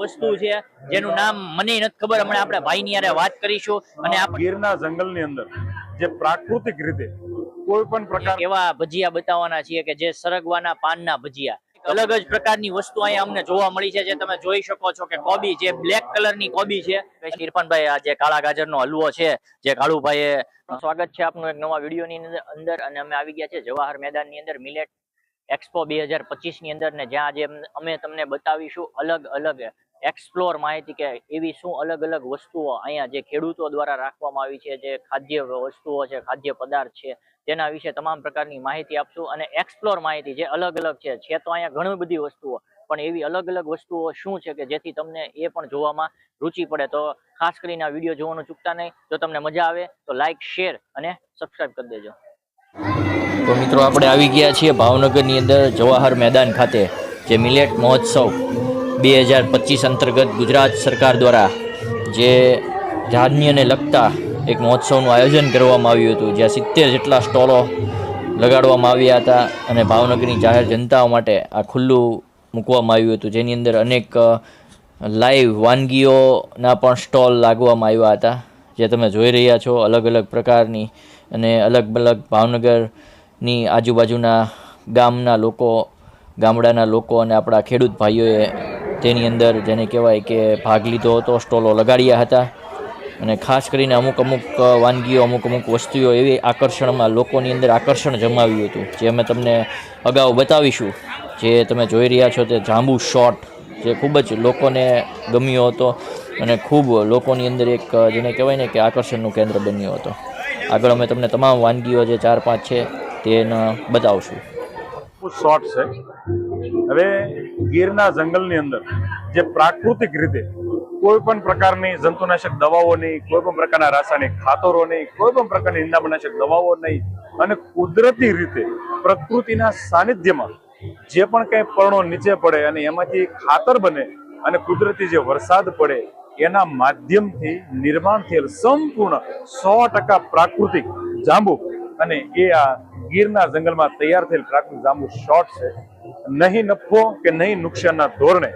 વસ્તુ છે જેનું નામ મને નથી ખબર હમણાં આપણા ભાઈની યારે વાત કરીશું અને ગીરના જંગલની અંદર જે પ્રાકૃતિક રીતે કોઈ પણ પ્રકાર એવા ભજીયા બતાવવાના છીએ કે જે સરગવાના પાનના ભજીયા. અલગ જ પ્રકારની વસ્તુ અહીંયા અમને જોવા મળી છે જે તમે જોઈ શકો છો કે કોબી જે બ્લેક કલરની કોબી છે. ઇરફાનભાઈ આ જે કાળા ગાજરનો હલવો છે જે કાળુભાઈએ સ્વાગત છે આપનું એક નવા વિડીયોની અંદર અને અમે આવી ગયા છે જવાહર મેદાનની અંદર મિલેટ એક્સપો બે હજાર પચીસની અંદર ને જ્યાં આજે અમે તમને બતાવીશું અલગ અલગ એક્સપ્લોર માહિતી કે એવી શું અલગ અલગ વસ્તુઓ અહીંયા જે ખેડૂતો દ્વારા રાખવામાં આવી છે, જે ખાદ્ય વસ્તુઓ છે, ખાદ્ય પદાર્થ છે, તેના વિશે તમામ પ્રકારની માહિતી આપશું અને એક્સપ્લોર માહિતી જે અલગ અલગ છે છે તો અહીંયા ઘણી બધી વસ્તુઓ. પણ એવી અલગ અલગ વસ્તુઓ શું છે કે જેથી તમને એ પણ જોવામાં રુચિ પડે? તો ખાસ કરીને આ વીડિયો જોવાનું ચૂકતા નહીં. જો તમને મજા આવે તો લાઇક શેર અને સબસ્ક્રાઈબ કરી દેજો. તો મિત્રો, આપણે આવી ગયા છીએ ભાવનગરની અંદર જવાહર મેદાન ખાતે, જે મિલેટ મહોત્સવ. બે હજાર પચીસ અંતર્ગત ગુજરાત સરકાર દ્વારા જે ધાન્યને લગતા એક મહોત્સવનું આયોજન કરવામાં આવ્યું હતું, જ્યાં સિત્તેર જેટલા સ્ટોલો લગાડવામાં આવ્યા હતા અને ભાવનગરની જાહેર જનતાઓ માટે આ ખુલ્લું મૂકવામાં આવ્યું હતું, જેની અંદર અનેક લાઈવ વાનગીઓના પણ સ્ટોલ લાગવામાં આવ્યા હતા, જે તમે જોઈ રહ્યા છો, અલગ અલગ પ્રકારની અને અલગ અલગ ભાવનગરની આજુબાજુના ગામના લોકો, ગામડાના લોકો અને આપણા ખેડૂત ભાઈઓએ તેની અંદર જેને કહેવાય કે ભાગ લીધો હતો, સ્ટોલો લગાડ્યા હતા. અને ખાસ કરીને અમુક અમુક વાનગીઓ, અમુક અમુક વસ્તુઓ એવી આકર્ષણમાં લોકોની અંદર આકર્ષણ જમાવ્યું હતું, જે અમે તમને અગાઉ બતાવીશું. જે તમે જોઈ રહ્યા છો તે જાંબુ શોટ, જે ખૂબ જ લોકોને ગમ્યો હતો અને ખૂબ લોકોની અંદર એક, જેને કહેવાય ને કે આકર્ષણનું કેન્દ્ર બન્યો હતો. આગળ અમે તમને તમામ વાનગીઓ જે ચાર પાંચ છે તેને બતાવશું. શોર્ટ છે. હવે ગીરના જંગલની અંદર જે પ્રાકૃતિક રીતે કોઈ પણ પ્રકારની જંતુનાશક દવાઓ નહીં, કોઈ પણ પ્રકારના રાસાયણિક ખાતરો નહીં, કોઈ પણ પ્રકારની નિંદામણનાશક દવાઓ નહીં અને કુદરતી રીતે પ્રકૃતિના સાનિધ્યમાં જે પણ કંઈ પર્ણો નીચે પડે અને એમાંથી ખાતર બને અને કુદરતી જે વરસાદ પડે એના માધ્યમથી નિર્માણ થયેલ સંપૂર્ણ સો પ્રાકૃતિક જાંબુ અને એ આ ગીરના જંગલમાં તૈયાર થયેલ પ્રાકૃતિક જાંબુ શોર્ટ છે. નહીં નફો કે નહીં નુકસાનના ધોરણે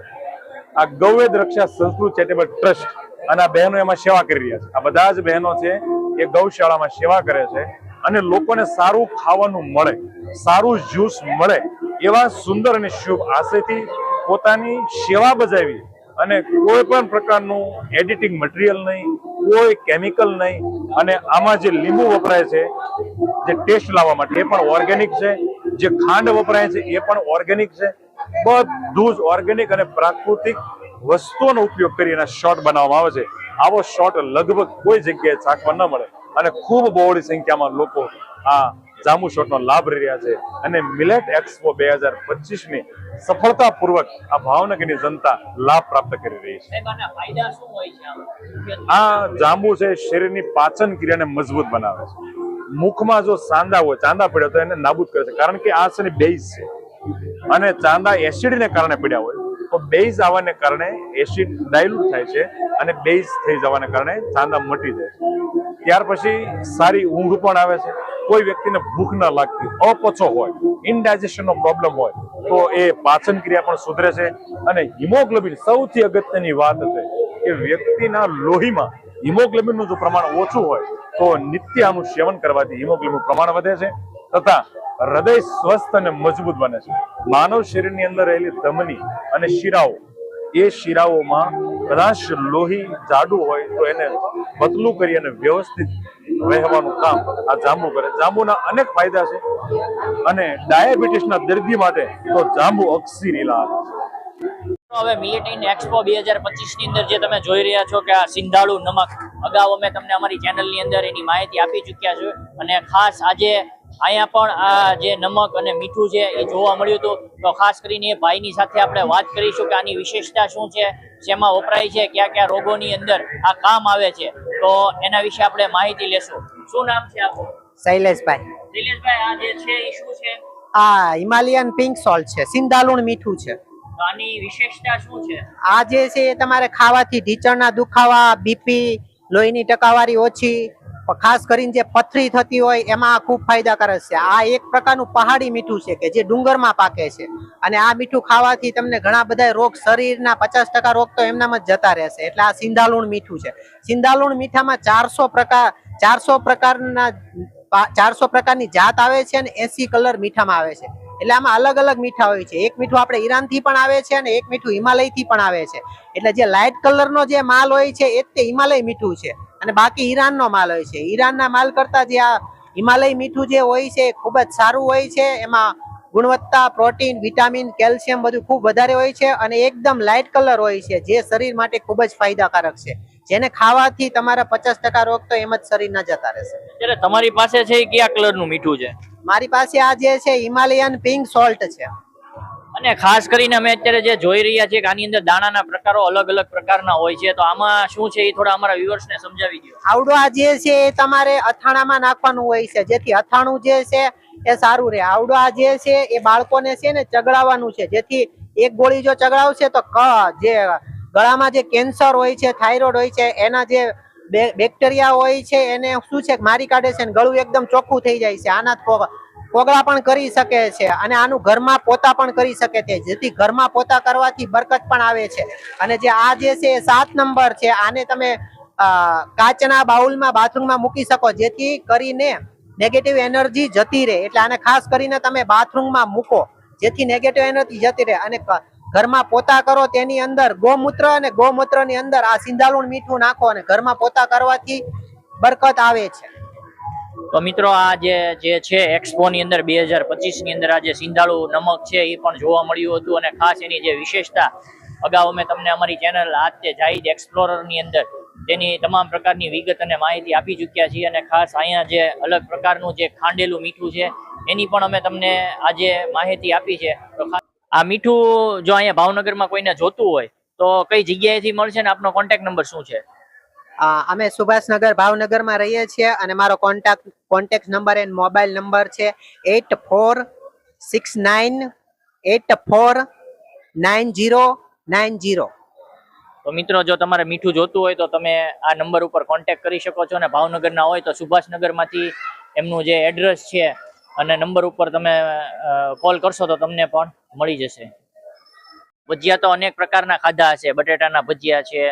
આ ગૌવેદ રક્ષા સંસ્કૃત ચેરિટેબલ ટ્રસ્ટ અને આ બહેનો એમાં સેવા કરી રહ્યા છે. આ બધા જ બહેનો છે એ ગૌશાળામાં સેવા કરે છે અને લોકોને સારું ખાવાનું મળે, સારું જ્યુસ મળે એવા સુંદર અને શુભ આશયથી પોતાની સેવા બજાવી અને કોઈ પણ પ્રકારનું એડિટિંગ મટીરિયલ નહીં, કોઈ કેમિકલ નહીં, અને આમાં જે લીંબુ વપરાય છે, જે ટેસ્ટ લાવવા માટે, એ પણ ઓર્ગેનિક છે. જે ખાંડ વપરાય છે, એ પણ ઓર્ગેનિક છે. બધું જ ઓર્ગેનિક અને પ્રાકૃતિક વસ્તુઓનો ઉપયોગ કરી એના શોટ બનાવવામાં આવે છે. આવો શોટ લગભગ કોઈ જગ્યાએ ચાખવા ન મળે. અને ખૂબ બહોળી સંખ્યામાં લોકો આ જાંબુ શોટનો લાભ રહ્યા છે. અને મિલેટ એક્સપો બે હજાર પચીસની સફળતાપૂર્વક આ ભાવનગરની જનતા લાભ પ્રાપ્ત કરી રહી છે. આ જાંબુ છે શરીરની પાચન ક્રિયાને મજબૂત બનાવે છે. મુખમાં જો સાંદા હોય ચાંદા પડ્યા તો એને નાબૂદ કરે છે. કારણ કે આ છે બેઝ છે. અને ચાંદા એસિડને કારણે પડ્યા હોય તો બેઝ આવવાને કારણે એસિડ ડાયલ્યુટ થાય છે અને બેઝ થઈ જવાને કારણે ચાંદા મટી જાય છે. ત્યાર પછી સારી ઊંઘ પણ આવે છે. કોઈ વ્યક્તિને ભૂખ ના લાગતી, અપચો હોય ઇનડાયજેશન નો પ્રોબ્લેમ હોય, તો એ પાચન ક્રિયા પણ સુધરે છે. અને હિમોગ્લોબિન સૌથી અગત્યની વાત છે કે વ્યક્તિના લોહીમાં હિમોગ્લોબિનનું જો પ્રમાણ ઓછું હોય, તો નિત્ય આનું સેવન કરવાથી હિમોગ્લોબિનનું પ્રમાણ વધે છે તથા હૃદય સ્વસ્થ અને મજબૂત બને છે. માનવ શરીરની અંદર રહેલી ધમની અને શિરાઓ, એ શિરાઓમાં કદાચ લોહી જાડું હોય તો એને પતલું કરી અને વ્યવસ્થિત વહેવાનું કામ આ જાંબુ કરે. જાંબુના અનેક ફાયદા છે અને ડાયાબિટીસના દર્દી માટે તો જાંબુ અક્ષી લીલા. હવે મિલેટિન એક્સપો બે હજાર પચીસની અંદર જે તમે જોઈ રહ્યા છો કે આ સિંધાળુ નમક. અગાઉ અમે તમને અમારી ચેનલની અંદર એની માહિતી આપી ચુક્યા છે અને ખાસ આજે અહીંયા પણ આ જે નમક અને મીઠું છે એ જોવા મળ્યું હતું. તો ખાસ કરીને એ ભાઈની સાથે આપણે વાત કરીશું કે આની વિશેષતા શું છે શેમાં વપરાય છે કયા કયા રોગોની અંદર આ કામ આવે છે. તો એના વિશે આપણે માહિતી લેશું. શું નામ છે આપણું શૈલેષભાઈ. શૈલેષભાઈ આ જે છે એ શું છે? આ હિમાલયન પિંક સોલ્ટ છે સિંધાલુણ મીઠું છે. તો આની વિશેષતા શું છે? આ જે છે એ તમારે ખાવાથી ઢીચણના દુખાવા બીપી લોહીની ટકાવારી ઓછી ખાસ કરીને જે પથરી થતી હોય એમાં ખૂબ ફાયદાકારક છે. આ એક પ્રકારનું પહાડી મીઠું છે કે જે ડુંગરમાં પાકે છે. અને આ મીઠું ખાવાથી તમને ઘણા બધા રોગ શરીરના પચાસ ટકા રોગ તો એમનામાં જ જતા રહેશે એટલે આ સિંધાલુણ મીઠું છે. સિંધાલુણ મીઠામાં ચારસો પ્રકાર, ચારસો પ્રકારના, ચારસો પ્રકારની જાત આવે છે અને એસી કલર મીઠામાં આવે છે. એટલે આમાં અલગ અલગ મીઠા હોય છે. એક મીઠું આપણે ઈરાનથી પણ આવે છે અને એક મીઠું હિમાલયથી પણ આવે છે. એટલે જે લાઇટ કલરનો જે માલ હોય છે, એ તે હિમાલય મીઠું છે. અને બાકી ઈરાનનો માલ હોય છે. ઈરાનના માલ કરતા જે આ હિમાલય મીઠું જે હોય છે એ ખૂબ જ સારું હોય છે. એમાં ગુણવત્તા પ્રોટીન વિટામિન કેલ્શિયમ બધું ખૂબ વધારે હોય છે અને એકદમ લાઇટ કલર હોય છે જે શરીર માટે ખૂબ જ ફાયદાકારક છે. જેને ખાવાથી તમારા પચાસ ટકા રોગ તો એમ જ શરીરના જતા રહેશે. તમારી પાસે છે કયા કલરનું મીઠું છે? મારી પાસે આ જે છે હિમાલયન પિંક સોલ્ટ છે. અને ખાસ કરીને અમે અત્યારે જે જોઈ રહ્યા છીએ કે આની અંદર દાણાના પ્રકારો અલગ અલગ પ્રકારના હોય છે, તો આમાં શું છે એ થોડા અમારા viewers ને સમજાવી દો આવડો આ જે છે એ તમારે અથાણામાં નાખવાનું હોય છે, જેથી અથાણું જે છે એ સારું રહે. આવડો આ જે છે એ બાળકોને છે ને ચગડાવવાનું છે, જેથી એક ગોળી જો ચગડાવશે તો ક, જે ગળામાં જે કેન્સર હોય છે, થાઇરોઇડ હોય છે, એના જે બેક્ટેરિયા હોય છે, એને શું છે મારી કાઢે છે ગળું એકદમ ચોખ્ખું થઈ જાય છે, આના કોગળા પણ કરી શકે છે અને આનું ઘરમાં પોતા પણ કરી શકે છે. જેથી ઘરમાં પોતા કરવાથી બરકત પણ આવે છે. અને જે આ જે છે સાત નંબર છે, આને તમે કાચના બાઉલમાં, બાથરૂમમાં મૂકી શકો. જેથી કરીને નેગેટિવ એનર્જી જતી રહે. એટલે આને ખાસ કરીને તમે બાથરૂમમાં મૂકો. જેથી નેગેટિવ એનર્જી જતી રહે. અને ઘરમાં પોતા કરો તેની અંદર ગોમૂત્ર અને ગોમૂત્રની અંદર આ સિંધાલુણ મીઠું નાખો અને ઘરમાં પોતા કરવાથી બરકત આવે છે. તો મિત્રો, આ જે જે છે એક્સપો ની અંદર બે હજાર પચીસની અંદર આ જે સિંધાળુ નમક છે, એ પણ જોવા મળ્યું હતું અને ખાસ એની જે વિશેષતા, અગાઉ અમે તમને અમારી ચેનલ આજે જાહિદ એક્સપ્લોરરની અંદર તેની તમામ પ્રકારની વિગત અને માહિતી આપી ચૂક્યા છીએ અને ખાસ અહીંયા જે અલગ પ્રકારનું જે ખાંડેલું મીઠું છે, એની પણ અમે તમને આજે માહિતી આપી છે. તો આ મીઠું જો અહીંયા ભાવનગરમાં કોઈને જોતું હોય, તો કઈ જગ્યાએથી મળશે ને આપનો કોન્ટેક્ટ નંબર શું છે? અમે સુભાષનગર ભાવનગરમાં રહીએ છીએ અને મારો contact contact number and mobile number છે eight four six nine eight four nine zero nine zero તો મિત્રો, જો તમારે મીઠું જોતું હોય તો તમે આ નંબર ઉપર કોન્ટેક્ટ કરી શકો છો અને ભાવનગરના હોય તો સુભાષનગરમાંથી એમનું જે એડ્રેસ છે અને નંબર ઉપર તમે કોલ કરશો તો તમને પણ મળી જશે. ભજીયા તો અનેક પ્રકારના ખાધા હશે. બટેટાના ભજીયા છે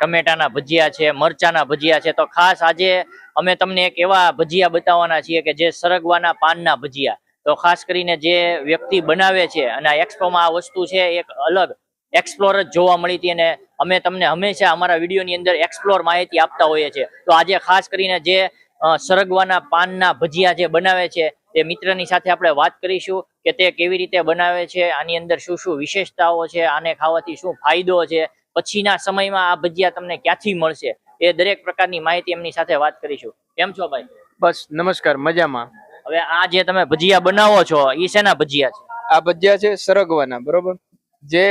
ટમેટાના ભજીયા છે, મરચાના ભજીયા છે, તો ખાસ આજે અમે તમને એક એવા ભજીયા બતાવવાના છીએ કે જે સરગવાના પાનના ભજીયા. તો ખાસ કરીને જે વ્યક્તિ બનાવે છે અને આ એક્સપોમાં આ વસ્તુ છે, એક અલગ એક્સપ્લોર જ જોવા મળી હતી અને અમે તમને હંમેશા અમારા વિડીયોની અંદર એક્સપ્લોર માહિતી આપતા હોઈએ છીએ. તો આજે ખાસ કરીને જે સરગવાના પાનના ભજીયા જે બનાવે છે, તે મિત્રની સાથે આપણે વાત કરીશું કે તે કેવી રીતે બનાવે છે, આની અંદર શું શું વિશેષતાઓ છે, આને ખાવાથી શું ફાયદો છે પછીના સમયમાં આ ભજીયા તમને ક્યાંથી મળશે એ દરેક પ્રકારની માહિતી એમની સાથે વાત કરીશું. કેમ છો ભાઈ? બસ નમસ્કાર મજામાં. હવે આ જે તમે ભજીયા બનાવો છો એ શેના ભજીયા છે? આ ભજીયા છે સરગવાના બરોબર? જે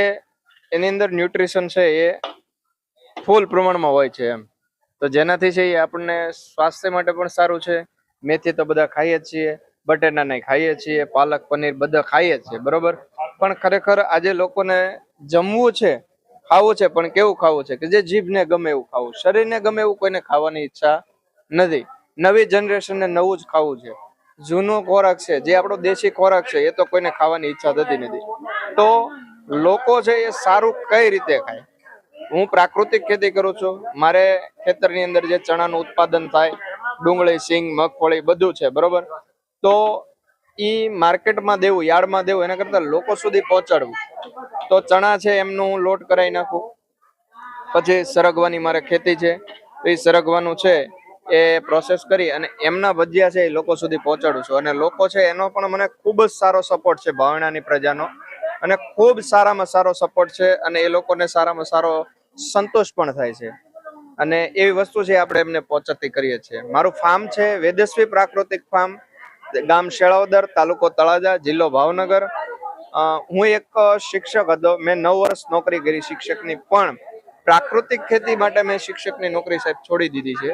એની અંદર ન્યુટ્રિશન છે એ ફૂલ પ્રમાણમાં હોય છે એમ. તો જેનાથી છે એ આપણને સ્વાસ્થ્ય માટે પણ સારું છે. મેથી તો બધા ખાઈએ છીએ નહીં ખાઈએ છીએ પાલક પનીર બધા ખાઈએ છીએ બરોબર? પણ ખરેખર આજે લોકોને જમવું છે ખાવું છે, પણ કેવું ખાવું છે કે જે જીભને ગમે એવું ખાવું. શરીરને ગમે એવું કોઈને ખાવાની ઈચ્છા નથી. નવી જનરેશનને નવું જ ખાવું છે. જૂનો ખોરાક છે, જે આપણો દેશી ખોરાક છે, એ તો કોઈને ખાવાની ઈચ્છા થતી નથી. તો લોકો છે એ સારું કઈ રીતે ખાય? હું પ્રાકૃતિક ખેતી કરું છું. મારે ખેતરની અંદર જે ચણાનું ઉત્પાદન થાય, ડુંગળી, સિંગ, મગફળી બધું છે, બરોબર? તો ઈ માર્કેટમાં દેવું, યાર્ડમાં દેવું, એના કરતા લોકો સુધી પહોંચાડવું. તો ચણા છે એમનું લોટ કરાવી નાખું. પછી સરગવાની મારે ખેતી છે. એ સરગવાનું છે એ પ્રોસેસ કરી અને એમના ભજીયા છે એ લોકો સુધી પહોંચાડું છું. અને લોકો છે એનો પણ મને ખૂબ જ સારો સપોર્ટ છે ભાવણાની પ્રજાનો. અને ખૂબ સારામાં સારો સપોર્ટ છે અને એ લોકોને સારામાં સારો સંતોષ પણ થાય છે. અને એવી વસ્તુ છે આપણે એમને પહોંચાડતી કરીએ છીએ. મારું ફાર્મ છે વેદસ્વી પ્રાકૃતિક ફાર્મ ગામ શેળાવદર, તાલુકો તળાજા, જિલ્લો ભાવનગર. હું એક શિક્ષક હતો. મેં નવ વર્ષ નોકરી કરી શિક્ષકની, પણ પ્રાકૃતિક ખેતી માટે મેં શિક્ષકની નોકરી સાહેબ છોડી દીધી છે.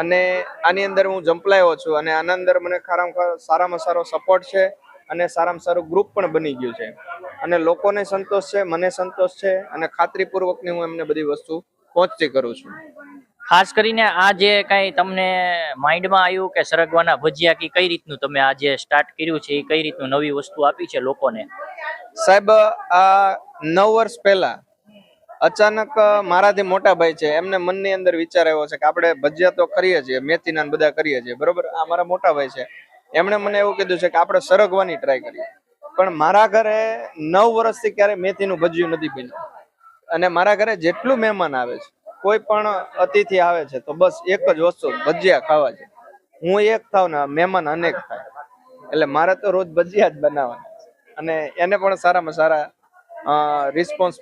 અને આની અંદર હું જંપલાયો છું અને આના અંદર મને ખારામાં સારામાં સારો સપોર્ટ છે અને સારામાં સારું ગ્રુપ પણ બની ગયું છે. અને લોકોને સંતોષ છે, મને સંતોષ છે અને ખાતરીપૂર્વકની હું એમને બધી વસ્તુ પહોંચતી કરું છું. ખાસ કરીને આ જે કઈ તમને માઇન્ડમાં આવ્યું કે સરગવાના ભજીયા કે કઈ રીતનું તમે આ જે સ્ટાર્ટ કર્યું છે, એ કઈ રીતનું નવી વસ્તુ આપી છે લોકોને? સાહેબ, આ નવ વર્ષ પહેલા અચાનક મારાથી મોટા ભાઈ છે. એમને મનની અંદર વિચાર આવ્યો છે કે આપણે ભજીયા તો કરીએ છીએ, મેથીના બધા કરીએ છીએ. બરોબર? આ મારા મોટા ભાઈ છે. એમણે મને એવું કીધું છે કે આપણે સરગવાની ટ્રાય કરીએ. પણ મારા ઘરે નવ વર્ષથી ક્યારે મેથીનું ભજીયું નથી બન્યું. અને મારા ઘરે જેટલું મહેમાન આવે છે, કોઈ પણ અતિથિ આવે છે, તો બસ એક જ વસ્તુ, ભજીયા ખાવા છે. હું એક થાવ ને મહેમાન અનેક થાય. એટલે મારે તો રોજ ભજીયા જ બનાવવાના. અને એને પણ સારામાં સારા રિસ્પોન્સ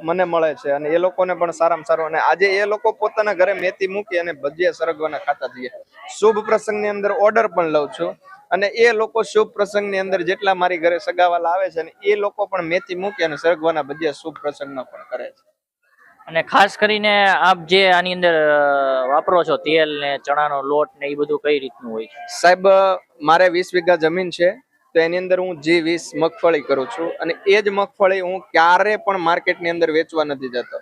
મને મળે છે. અને એ લોકોને પણ સારામાં સારું. અને આજે એ લોકો પોતાના ઘરે મેથી મૂકી અને ભજીયા સરગવાના ખાતા જઈએ શુભ પ્રસંગની અંદર ઓર્ડર પણ લઉં છું. અને એ લોકો શુભ પ્રસંગની અંદર જેટલા મારી ઘરે સગાવાલા આવે છે અને એ લોકો પણ મેથી મૂકી અને સરગવાના ભજીયા શુભ પ્રસંગમાં પણ કરે છે. અને ખાસ કરીને આપ જે આની અંદર વાપરો છો તેલ ને ચણાનો લોટ ને એ બધું કઈ રીતનું હોય છે? સાહેબ મારે વીસ વીઘા જમીન છે. તો એની અંદર હું જી વીસ મગફળી કરું છું અને એ જ મગફળી હું ક્યારે પણ માર્કેટની અંદર વેચવા નથી જતો.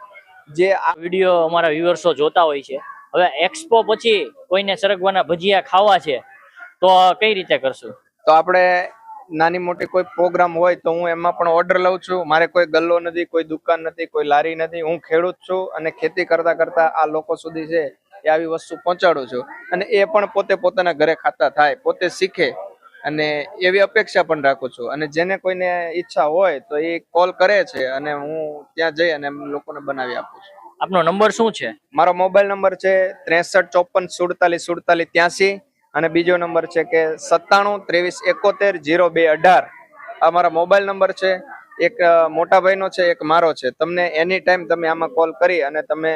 જે આ વીડિયો અમારા વ્યુઅર્સો જોતા હોય છે. હવે એક્સપો પછી કોઈને સરગવાના ભજીયા ખાવા છે તો કઈ રીતે કરશું? તો આપણે નાની મોટી કોઈ પ્રોગ્રામ હોય તો હું એમાં પણ ઓર્ડર લઉં છું. મારે કોઈ ગલ્લો નથી કોઈ દુકાન નથી કોઈ લારી નથી. હું ખેડૂત છું અને ખેતી કરતા કરતા આ લોકો સુધી છે એ આવી વસ્તુ પહોંચાડું છું. અને એ પણ પોતે પોતાના ઘરે ખાતા થાય પોતે શીખે. અને એવી અપેક્ષા પણ રાખું છું. અને જેને કોઈને ઈચ્છા હોય તો એ કોલ કરે છે અને હું ત્યાં જઈ અને લોકોને બનાવી આપું છું. આપનો નંબર શું છે? મારો મોબાઈલ નંબર છે ત્રેસઠ ચોપન સુડતાલીસ સુડતાલીસ ત્યાંસી અને બીજો નંબર છે કે સત્તાણું ત્રેવીસ એકોતેર જીરો બે અઢાર. આ મારા મોબાઈલ નંબર છે. એક મોટા ભાઈનો છે એક મારો છે. તમને એની ટાઈમ તમે આમાં કોલ કરી અને તમે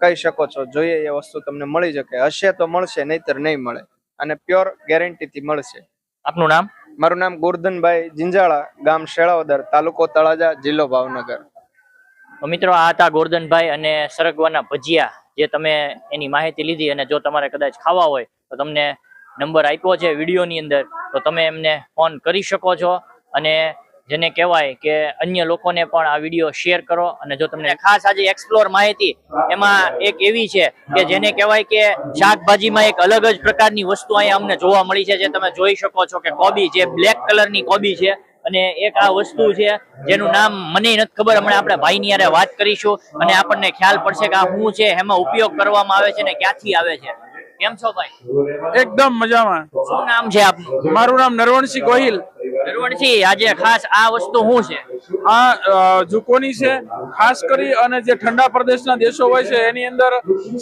કહી શકો છો જોઈએ એ વસ્તુ તમને મળી શકે હશે તો મળશે નહીતર નહીં મળે. અને પ્યોર ગેરંટીથી મળશે. આપનું નામ? મારું નામ ગોરધનભાઈ જિંજાળા ગામ શેળાવદર તાલુકો તળાજા જિલ્લો ભાવનગર. મિત્રો આ હતા ગોરધનભાઈ અને સરગવાના ભજીયા જે તમે એની માહિતી લીધી અને જો તમારે કદાચ ખાવા હોય તો તમને નંબર આપ્યો છે વિડીયોની અંદર તો તમે એમને ફોન કરી શકો છો અને જેને કહેવાય કે અન્ય લોકોને પણ આ વીડિયો શેર કરો અને જો તમને ખાસ આજે એક્સપ્લોર માહિતી એમાં એક એવી છે કે જેને કહેવાય કે શાકભાજીમાં એક અલગ જ પ્રકારની વસ્તુ અહીંયા અમને જોવા મળી છે જે તમે જોઈ શકો છો કે કોબી જે બ્લેક કલરની કોબી છે અને એક આ વસ્તુ છે જેનું નામ મને નથી ખબર હમણાં આપણે ભાઈની યારે વાત કરીશું અને આપણને ખ્યાલ પડશે કે આ શું છે એમાં ઉપયોગ કરવામાં આવે છે ને ક્યાંથી આવે છે. કેમ છો ભાઈ? એકદમ મજામાં. શું નામ છે આપનું? મારું નામ નરવણસિંહ ગોહિલ. નરવણસિંહ આજે ખાસ આ વસ્તુ શું છે? આ ઝુકોની છે, ખાસ કરી અને જે ઠંડા પ્રદેશના દેશો હોય છે, એની અંદર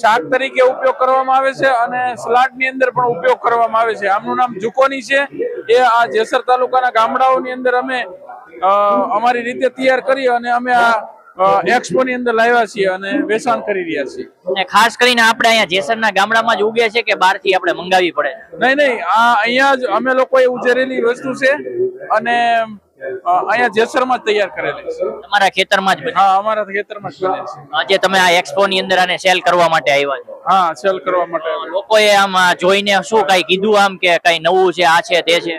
શાક તરીકે ઉપયોગ કરવામાં આવે છે અને સલાડની અંદર પણ ઉપયોગ કરવામાં આવે છે. આમનું નામ ઝુકોની છે. એ આ જેસર તાલુકાના ગામડાઓની અંદર અમે અમારી રીતે તૈયાર કરી અને અમે આ એક્સપો ની અંદર લાવ્યા છીએ અને વેચાણ કરી રહ્યા છીએ. અને ખાસ કરીને આપણે અહીંયા જેસરના ગામડામાં જ ઉગે છે કે બહારથી આપણે મંગાવી પડે નહીં નહીં આ અહીંયા જ અમે લોકોએ ઉજેરેલી વસ્તુ છે અને અહીંયા જેસરમાં જ તૈયાર કરેલી છે. તમારા ખેતરમાં જ હા અમારા ખેતરમાં જ બને છે. આજે તમે આ એક્સપો ની અંદર આને સેલ કરવા માટે આવ્યા છો? હા સેલ કરવા માટે લોકોએ આમ જોઈને શું કઈ કીધું આમ કે કઈ નવું છે આ છે તે છે?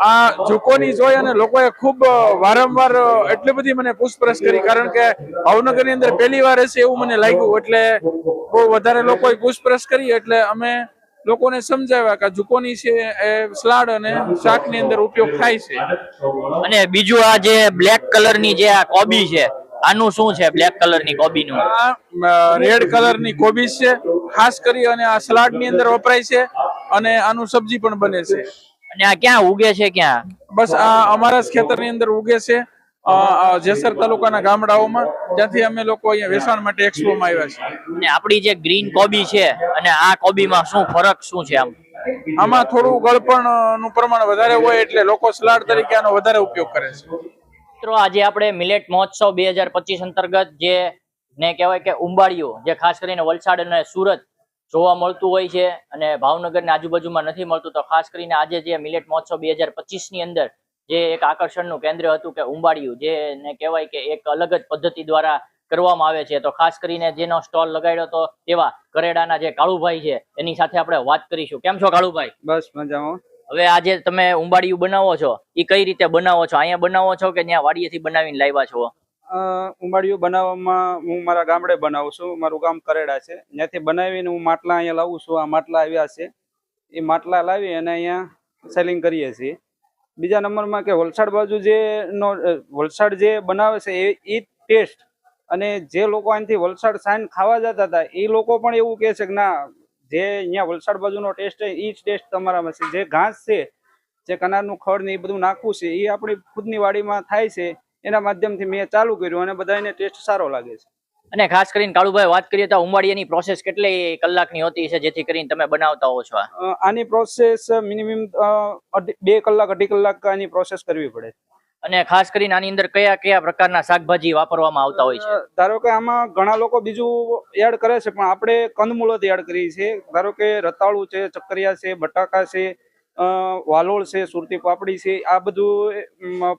આ ઝુકોની જોઈ અને લોકોએ ખૂબ વારંવાર એટલી બધી મને પૂછપરછ કરી. કારણ કે ભાવનગરની અંદર પહેલી વાર હશે એવું મને લાગ્યું. એટલે બહુ વધારે લોકોએ પૂછપરછ કરી. એટલે અમે લોકોને સમજાવ્યા કે જુકોની ઝુકોની છે એ સલાડ અને શાકની અંદર ઉપયોગ થાય છે. અને બીજું આ જે બ્લેક કલરની જે આ કોબી છે આનું શું છે બ્લેક કલરની કોબી નું આ રેડ કલરની કોબીજ છે. ખાસ કરી અને આ સલાડની અંદર વપરાય છે અને આનું સબ્જી પણ બને છે. અને આ ક્યાં ઉગે છે ક્યાં? બસ આ અમારા જ ખેતરની અંદર ઉગે છે. જેસર તાલુકાના ગામડાઓમાં જ્યાંથી અમે લોકો અહીંયા વેચાણ માટે એક્સપોમાં આવ્યા છીએ. અને આપણી જે ગ્રીન કોબી છે અને આ કોબીમાં શું ફરક શું છે આમ? આમાં થોડું ગળપણનું પ્રમાણ વધારે હોય એટલે લોકો સલાડ તરીકે આનો વધારે ઉપયોગ કરે છે. મિત્રો આજે આપણે મિલેટ મહોત્સવ બે હજાર પચીસ અંતર્ગત જે ને કહેવાય કે ઉંબાડિયું જે ખાસ કરીને વલસાડ અને સુરત જોવા મળતું હોય છે અને ભાવનગરની આજુબાજુમાં નથી મળતું તો ખાસ કરીને આજે જે મિલેટ મહોત્સવ બે હજારની અંદર જે એક આકર્ષણનું કેન્દ્ર હતું કે ઉંબાડિયું જેને કહેવાય કે એક અલગ જ પદ્ધતિ દ્વારા કરવામાં આવે છે. તો ખાસ કરીને જેનો સ્ટોલ લગાડ્યો તો તેવા કરેડાના જે કાળુભાઈ છે એની સાથે આપણે વાત કરીશું. કેમ છો કાળુભાઈ? બસ મજામાં. હવે આજે તમે ઉંબાડિયું બનાવો છો એ કઈ રીતે બનાવો છો? અહીંયા બનાવો છો કે ત્યાં વાડીએથી બનાવીને લાવ્યા છો? ઉંબાડિયું બનાવવામાં હું મારા ગામડે બનાવું છું. મારું ગામ કરેડા છે. ત્યાંથી બનાવીને હું માટલા અહીંયા લાવું છું. આ માટલા આવ્યા છે. એ માટલા લાવી અને અહીંયા સેલિંગ કરીએ છીએ. બીજા નંબરમાં કે વલસાડ બાજુ જે નો વલસાડ જે બનાવે છે એ એ ટેસ્ટ અને જે લોકો અહીંથી વલસાડ સાઈન ખાવા જતા હતા, એ લોકો પણ એવું કહે છે કે ના, જે અહીંયા વલસાડ બાજુનો ટેસ્ટ છે એ જ ટેસ્ટ તમારામાં છે. જે ઘાસ છે, જે કનારનું ખડ ને એ બધું નાખવું છે, એ આપણી ખુદની વાડીમાં થાય છે. એના માધ્યમથી મેં ચાલુ કર્યું અને બધાને ટેસ્ટ સારો લાગે છે. અને ખાસ કરીને કાળુભાઈ વાત કરીએ તો ઉંબાડિયાની પ્રોસેસ કેટલી કલાકની હોતી છે જેથી કરીને તમે બનાવતા હો છો આની પ્રોસેસ મિનિમમ બે કલાક અઢી કલાક આની પ્રોસેસ કરવી પડે. અને ખાસ કરીને આની અંદર કયા કયા પ્રકારના શાકભાજી વાપરવામાં આવતા હોય છે? ધારો કે આમાં ઘણા લોકો બીજું એડ કરે છે પણ આપણે કંદમૂળોથી એડ કરીએ છીએ. ધારો કે રતાળુ છે ચક્કરિયા છે બટાકા છે વાલોળ છે, સુરતી પાપડી છે, આ બધું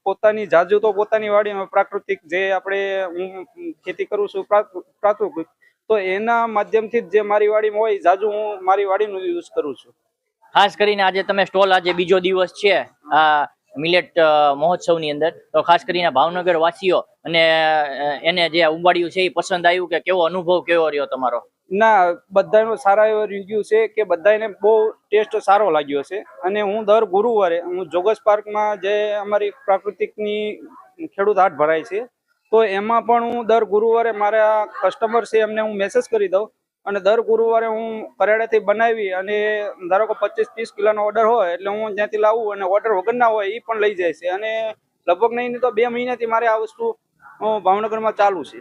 પોતાની જાજુ તો પોતાની વાડીમાં પ્રાકૃતિક જે આપણે હું ખેતી કરું છું પ્રા- પ્રાકૃતિક તો એના માધ્યમથી જ મારી વાડીમાં હોય જાજુ હું મારી વાડીનું યુઝ કરું છું. ખાસ કરીને આજે તમે સ્ટોલ આજે બીજો દિવસ છે, આ મિલેટ મહોત્સવની અંદર, તો ખાસ કરીને ભાવનગર વાસીઓ અને એને જે ઉંબાડિયું છે એ પસંદ આવ્યું કે કેવો અનુભવ કેવો રહ્યો તમારો? ના, બધાનો સારા એવો રિવ્યુ છે કે બધાને બહુ ટેસ્ટ સારો લાગ્યો છે. અને હું દર ગુરુવારે, હું જોગસ પાર્કમાં જે અમારી પ્રાકૃતિકની ખેડૂત હાટ ભરાય છે, તો એમાં પણ હું દર ગુરુવારે મારા કસ્ટમર છે એમને હું મેસેજ કરી દઉં. અને દર ગુરુવારે હું કરેડાથી બનાવી અને ધારો કે પચીસ ત્રીસ કિલોનો ઓર્ડર હોય, એટલે હું જ્યાંથી લાવું અને ઓર્ડર વગરના હોય એ પણ લઈ જાય છે. અને લગભગ નહીં તો બે મહિનાથી મારે આ વસ્તુ ભાવનગરમાં ચાલુ છે.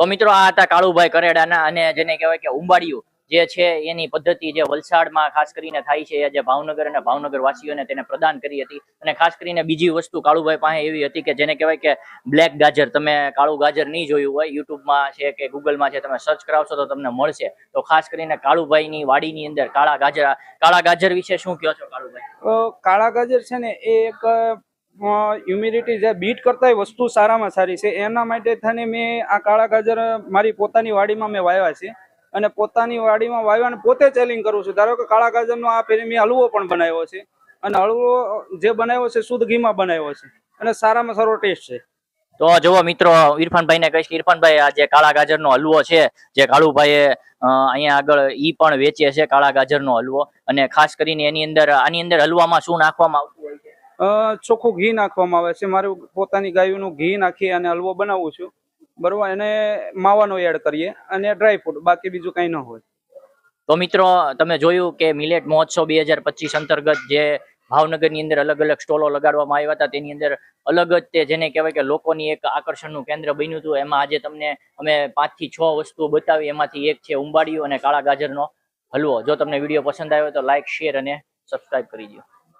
તો મિત્રો આ હતા કાળુભાઈ કરેડાના અને જેને કહેવાય કે ઉંબાડિયું જે છે એની પદ્ધતિ જે વલસાડમાં ખાસ કરીને થાય છે જે ભાવનગર અને ભાવનગર વાસીઓને તેને પ્રદાન કરી હતી. અને ખાસ કરીને બીજી વસ્તુ કાળુભાઈ પાસે એવી હતી કે જેને કહેવાય કે બ્લેક ગાજર, તમે કાળું ગાજર નહીં જોયું હોય, યુટ્યુબમાં છે કે ગૂગલમાં છે, તમે સર્ચ કરાવશો તો તમને મળશે. તો ખાસ કરીને કાળુભાઈની વાડીની અંદર કાળા ગાજર કાળા ગાજર વિશે શું કહો છો કાળુભાઈ? કાળા ગાજર છે ને એ એક હ્યુમિડિટી જે બીટ કરતા વસ્તુ સારામાં સારી છે. એના માટે થઈને મેં આ કાળા ગાજર મારી પોતાની વાડીમાં મેં વાવ્યા છે. અને પોતાની વાડીમાં વાવ્યા અને પોતે ચેલિંગ કરું છું. ધારો કે કાળા ગાજરનો આ ફેરી મેં હલવો પણ બનાવ્યો છે. અને હળવો જે બનાવ્યો છે શુદ્ધ ઘીમાં બનાવ્યો છે. અને સારામાં સારો ટેસ્ટ છે. તો જુઓ મિત્રો ઇરફાનભાઈને કહીશ કે ઇરફાનભાઈ આ જે કાળા ગાજરનો હલવો છે, જે કાળુભાઈએ અહીંયા આગળ ઈ પણ વેચે છે કાળા ગાજરનો હલવો. અને ખાસ કરીને એની અંદર, આની અંદર હલવામાં શું નાખવામાં આવતું ચોખ્ખું ઘી નાખવામાં આવે છે. મારું પોતાની ગાયનું ઘી નાખી અને હલવો બનાવું છું. બરોબર? એને માવાનો એડ કરીએ અને ડ્રાય ફ્રૂટ બાકી બીજું કંઈ ન હોય. તો મિત્રો, તમે જોયું કે મિલેટ મહોત્સવ બે હજાર પચીસ અંતર્ગત જે ભાવનગરની અંદર અલગ અલગ સ્ટોલો લગાડવામાં આવ્યા હતા, તેની અંદર અલગ જ તે જેને કહેવાય કે લોકોની એક આકર્ષણનું કેન્દ્ર બન્યું હતું. એમાં આજે તમને અમે પાંચથી છ વસ્તુઓ બતાવી. એમાંથી એક છે ઉંબાડિયું અને કાળા ગાજરનો હલવો. જો તમને વીડિયો પસંદ આવ્યો તો લાઇક શેર અને સબસ્ક્રાઇબ કરી દો